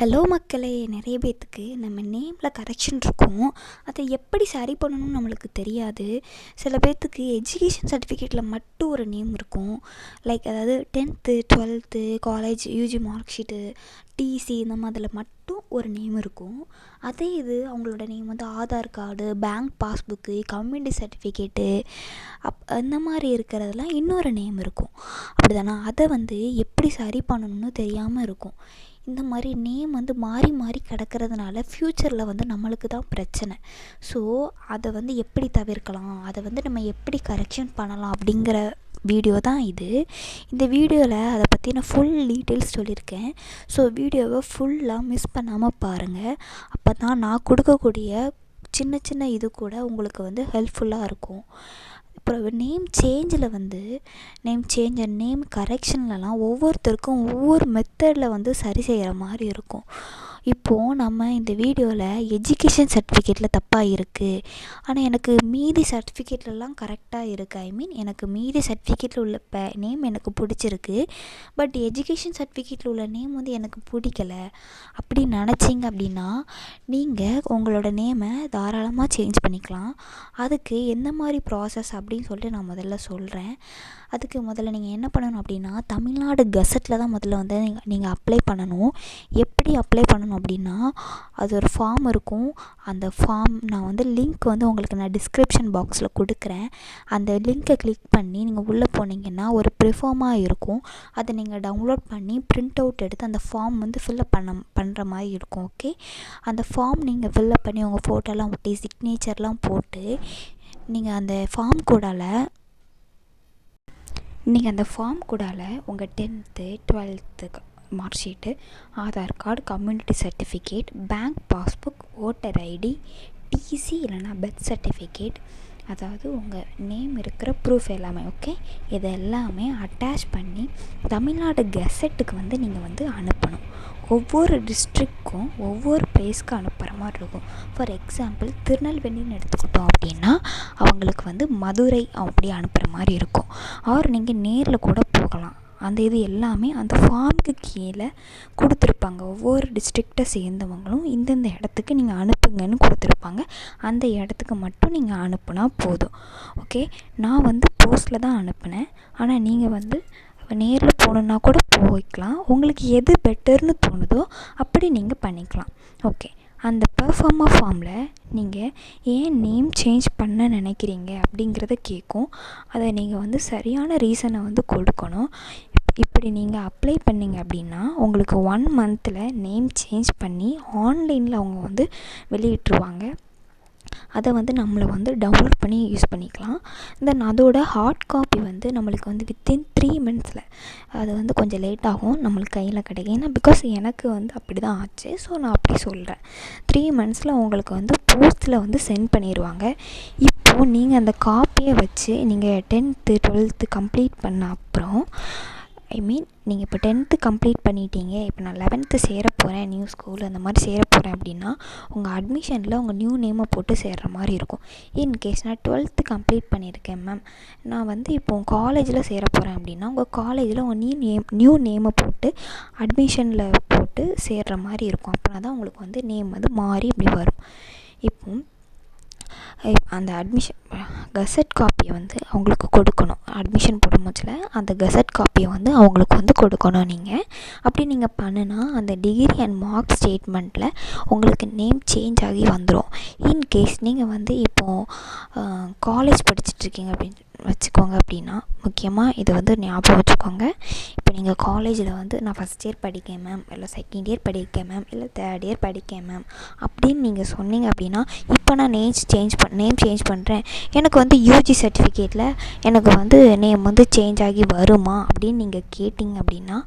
Hello மக்களே நிறைய பேர்த்துக்கு நம்ம நேமில் கரெக்ஷன் இருக்கும். அதை எப்படி சரி பண்ணணும்னு நம்மளுக்கு தெரியாது. சில பேர்த்துக்கு எஜுகேஷன் சர்டிஃபிகேட்டில் மட்டும் ஒரு நேம் இருக்கும். லைக் அதாவது tenth twelfth college UG mark sheet TC இந்த மாதிரில மட்டும் ஒரு நேம் இருக்கும். அதே இது அவங்களோட நேம் வந்து Aadhaar card bank passbook community certificate அப் அந்த மாதிரி இருக்கிறதுலாம் இன்னொரு நேம் இருக்கும். அப்படி தானே அதை வந்து எப்படி சரி பண்ணணும்னு தெரியாமல் இருக்கும். இந்த மாதிரி நேம் வந்து மாறி மாறி கிடக்கிறதுனால ஃப்யூச்சரில் வந்து நம்மளுக்கு தான் பிரச்சனை. ஸோ அதை வந்து எப்படி தவிர்க்கலாம்? அதை வந்து நம்ம எப்படி கரெக்ஷன் பண்ணலாம் அப்படிங்கிற வீடியோ தான் இது. இந்த வீடியோவில் அதை பற்றி நான் ஃபுல் டீட்டெயில்ஸ் சொல்லியிருக்கேன். ஸோ வீடியோவை ஃபுல்லாக மிஸ் பண்ணாமல் பாருங்கள் அப்போ தான் நான் கொடுக்கக்கூடிய சின்ன சின்ன இது கூட உங்களுக்கு வந்து ஹெல்ப்ஃபுல்லாக இருக்கும். அப்புறம் நேம் சேஞ்சில் வந்து நேம் சேஞ்ச் அண்ட் நேம் கரெக்ஷன்லலாம் ஒவ்வொருத்தருக்கும் ஒவ்வொரு மெத்தடில் வந்து சரி செய்கிற மாதிரி இருக்கும். இப்போது நம்ம இந்த வீடியோவில் எஜுகேஷன் சர்டிஃபிகேட்டில் தப்பாக இருக்குது ஆனால் எனக்கு மீதி சர்டிஃபிகேட்லலாம் கரெக்டாக இருக்குது ஐ மீன் எனக்கு மீதி சர்டிஃபிகேட்டில் உள்ள ப நேம் எனக்கு பிடிச்சிருக்கு. பட் எஜுகேஷன் சர்டிஃபிகேட்டில் உள்ள நேம் வந்து எனக்கு பிடிக்கல. அப்படி நினச்சிங்க அப்படின்னா நீங்கள் உங்களோட நேமை தாராளமாக சேஞ்ச் பண்ணிக்கலாம். அதுக்கு எந்த மாதிரி ப்ராசஸ் அப்படின்னு சொல்லிட்டு நான் முதல்ல சொல்கிறேன் அதுக்கு முதல்ல நீங்கள் என்ன பண்ணணும் அப்படின்னா தமிழ்நாடு கெசட்டில் தான் முதல்ல வந்து நீங்கள் நீங்கள் அப்ளை பண்ணணும். எப்படி அப்ளை பண்ணணும் அப்படின்னா அது ஒரு ஃபார்ம் இருக்கும். அந்த ஃபார்ம் நான் வந்து லிங்க் வந்து உங்களுக்கு நான் டிஸ்கிரிப்ஷன் பாக்ஸில் கொடுக்குறேன். அந்த லிங்க்கை கிளிக் பண்ணி நீங்கள் உள்ளே போனீங்கன்னா ஒரு ப்ரிஃபார்மாக இருக்கும். அதை நீங்கள் டவுன்லோட் பண்ணி ப்ரிண்ட் அவுட் எடுத்து அந்த ஃபார்ம் வந்து ஃபில்லப் பண்ண பண்ணுற மாதிரி இருக்கும் ஓகே அந்த ஃபார்ம் நீங்கள் ஃபில்லப் பண்ணி உங்கள் ஃபோட்டோலாம் ஒட்டி சிக்னேச்சர்லாம் போட்டு நீங்கள் அந்த ஃபார்ம் கூடால நீங்கள் அந்த ஃபார்ம் கூடால உங்கள் tenth டுவெல்த்துக்கு mark sheet Aadhaar card community certificate bank passbook voter ID TC இல்லைனா பர்த் சர்டிஃபிகேட். அதாவது உங்கள் நேம் இருக்கிற ப்ரூஃப் எல்லாமே ஓகே இது எல்லாமே அட்டாச் பண்ணி தமிழ்நாடு கெசட்டுக்கு வந்து நீங்கள் வந்து அனுப்பணும். ஒவ்வொரு டிஸ்ட்ரிக்ட்க்கும் ஒவ்வொரு பிளேஸ்க்கு அனுப்புகிற மாதிரி இருக்கும். ஃபார் எக்ஸாம்பிள் திருநெல்வேலின்னு எடுத்துக்கிட்டோம் அப்படின்னா அவங்களுக்கு வந்து மதுரை அப்படி அனுப்புகிற மாதிரி இருக்கும். ஆர் நீங்கள் நேரில் கூட போகலாம். அந்த இது எல்லாமே அந்த ஃபார்முக்கு கீழே கொடுத்துருப்பாங்க. ஒவ்வொரு டிஸ்ட்ரிக்டை சேர்ந்தவங்களும் இந்தந்த இடத்துக்கு நீங்கள் அனுப்புங்கன்னு கொடுத்துருப்பாங்க. அந்த இடத்துக்கு மட்டும் நீங்கள் அனுப்புனா போதும். ஓகே நான் வந்து போஸ்ட்டில் தான் அனுப்பினேன். ஆனால் நீங்கள் வந்து நேரில் போகணுன்னா கூட போய்க்கலாம். உங்களுக்கு எது பெட்டர்னு தோணுதோ அப்படி நீங்கள் பண்ணிக்கலாம். ஓகே அந்த பெர்ஃபார்மா ஃபார்மில் நீங்கள் ஏன் நேம் சேஞ்ச் பண்ண நினைக்கிறீங்க அப்படிங்கிறத கேட்கும் அதை நீங்கள் வந்து சரியான ரீசனை வந்து கொடுக்கணும். இப்படி நீங்கள் அப்ளை பண்ணிங்க அப்படின்னா உங்களுக்கு ஒன் மந்தில் நேம் சேஞ்ச் பண்ணி ஆன்லைனில் அவங்க வந்து வெளியிட்டுருவாங்க. அதை வந்து நம்மளை வந்து டவுன்லோட் பண்ணி யூஸ் பண்ணிக்கலாம். தென் அதோட ஹார்ட் காப்பி வந்து நம்மளுக்கு வந்து வித்தின் த்ரீ மினிட்ஸில் அது வந்து கொஞ்சம் லேட் ஆகும் நம்மளுக்கு கையில் கிடைக்கும். ஏன்னா பிகாஸ் எனக்கு வந்து அப்படி தான் ஆச்சு. ஸோ நான் அப்படி சொல்கிறேன் த்ரீ மந்த்ஸில் உங்களுக்கு வந்து போஸ்ட்டில் வந்து சென்ட் பண்ணிடுவாங்க இப்போது நீங்கள் அந்த காப்பியை வச்சு நீங்கள் டென்த்து டுவெல்த்து கம்ப்ளீட் பண்ண அப்புறம் ஐ மீன் நீங்கள் இப்போ டென்த்து கம்ப்ளீட் பண்ணிட்டீங்க. இப்போ நான் லெவன்த்து சேர போகிறேன் நியூ ஸ்கூல் அந்த மாதிரி சேர போகிறேன் அப்படின்னா உங்கள் அட்மிஷனில் உங்கள் நியூ நேமை போட்டு சேர்கிற மாதிரி இருக்கும். இன்கேஸ் நான் டுவெல்த்து கம்ப்ளீட் பண்ணியிருக்கேன் மேம் நான் வந்து இப்போது காலேஜில் சேர போகிறேன் அப்படின்னா உங்கள் காலேஜில் உங்கள் நியூ நேம் நியூ நேமை போட்டு அட்மிஷனில் போட்டு சேர்கிற மாதிரி இருக்கும். அப்படின்னா தான் உங்களுக்கு வந்து நேம் வந்து மாறி இப்படி வரும். இப்போ அந்த அட்மிஷன் கெசட் காப்பியை வந்து அவங்களுக்கு கொடுக்கணும். அட்மிஷன் போடும்போதில் அந்த கெசட் காப்பியை வந்து அவங்களுக்கு வந்து கொடுக்கணும் நீங்கள் அப்படி நீங்கள் பண்ணுனா அந்த டிகிரி அண்ட் மார்க் ஸ்டேட்மெண்ட்டில் உங்களுக்கு நேம் சேஞ்ச் ஆகி வந்துடும் இன்கேஸ் நீங்கள் வந்து இப்போது காலேஜ் படிச்சுட்ருக்கீங்க அப்படின்னு வச்சுக்கோங்க அப்படின்னா முக்கியமாக இதை வந்து ஞாபகம் வச்சுக்கோங்க. இப்போ நீங்கள் காலேஜில் வந்து நான் ஃபஸ்ட் இயர் படிக்கேன் மேம் இல்லை செகண்ட் இயர் படிக்கேன் மேம் இல்லை தேர்ட் இயர் படிக்கேன் மேம் அப்படின்னு நீங்கள் சொன்னீங்க அப்படின்னா இப்போ நான் நேம் சேஞ்ச் பண் நேம் சேஞ்ச் பண்ணுறேன் எனக்கு வந்து யூஜி சர்டிஃபிகேட்டில் எனக்கு வந்து நேம் வந்து சேஞ்ச் ஆகி வருமா அப்படின்னு நீங்கள் கேட்டிங்க அப்படின்னா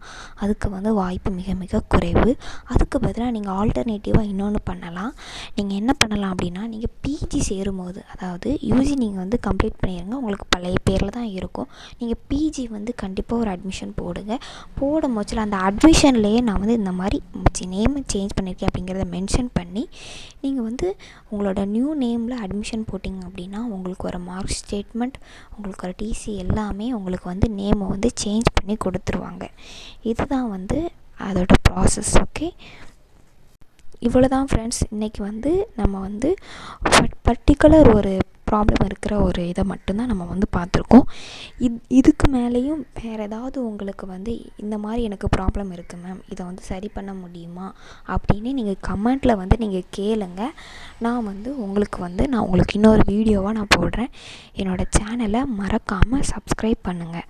அதுக்கு வந்து வாய்ப்பு மிக மிக குறைவு. அதுக்கு பதிலாக நீங்கள் ஆல்டர்னேட்டிவாக இன்னொன்று பண்ணலாம். நீங்கள் என்ன பண்ணலாம் அப்படின்னா நீங்கள் பிஜி சேரும்போது அதாவது யூஜி நீங்கள் வந்து கம்ப்ளீட் பண்ணிடுங்க உங்களுக்கு பழைய பேரில் தான் இருக்கும். நீங்கள் பிஜி வந்து கண்டிப்பாக ஒரு அட்மிஷன் போடுங்க. போடும் போச்சில் அந்த அட்மிஷன்லேயே நான் வந்து இந்த மாதிரி நேம் சேஞ்ச் பண்ணியிருக்கேன் அப்படிங்கிறத மென்ஷன் பண்ணி நீங்கள் வந்து உங்களோட நியூ நேமில் அட்மிஷன் போட்டிங்க அப்படின்னா உங்களுக்கு ஒரு மார்க் ஸ்டேட்மெண்ட் உங்களுக்கு ஒரு டிசி எல்லாமே உங்களுக்கு வந்து நேமை வந்து சேஞ்ச் பண்ணி கொடுத்துருவாங்க. இதுதான் வந்து அதோட ப்ராசஸ் ஓகே இவ்வளோ தான் ஃப்ரெண்ட்ஸ் இன்றைக்கி வந்து நம்ம வந்து பட் பர்டிகுலர் ஒரு ப்ராப்ளம் இருக்கிற ஒரு இதை மட்டும்தான் நம்ம வந்து பார்த்துருக்கோம். இது இதுக்கு மேலேயும் வேறு ஏதாவது உங்களுக்கு வந்து இந்த மாதிரி எனக்கு ப்ராப்ளம் இருக்குது மேம் இதை வந்து சரி பண்ண முடியுமா? அப்படின்னு நீங்கள் கமெண்ட்டில் வந்து நீங்கள் கேளுங்க. நான் வந்து உங்களுக்கு வந்து நான் உங்களுக்கு இன்னொரு வீடியோவாக நான் போடுறேன். என்னோடய சேனலை மறக்காமல் சப்ஸ்கிரைப் பண்ணுங்கள்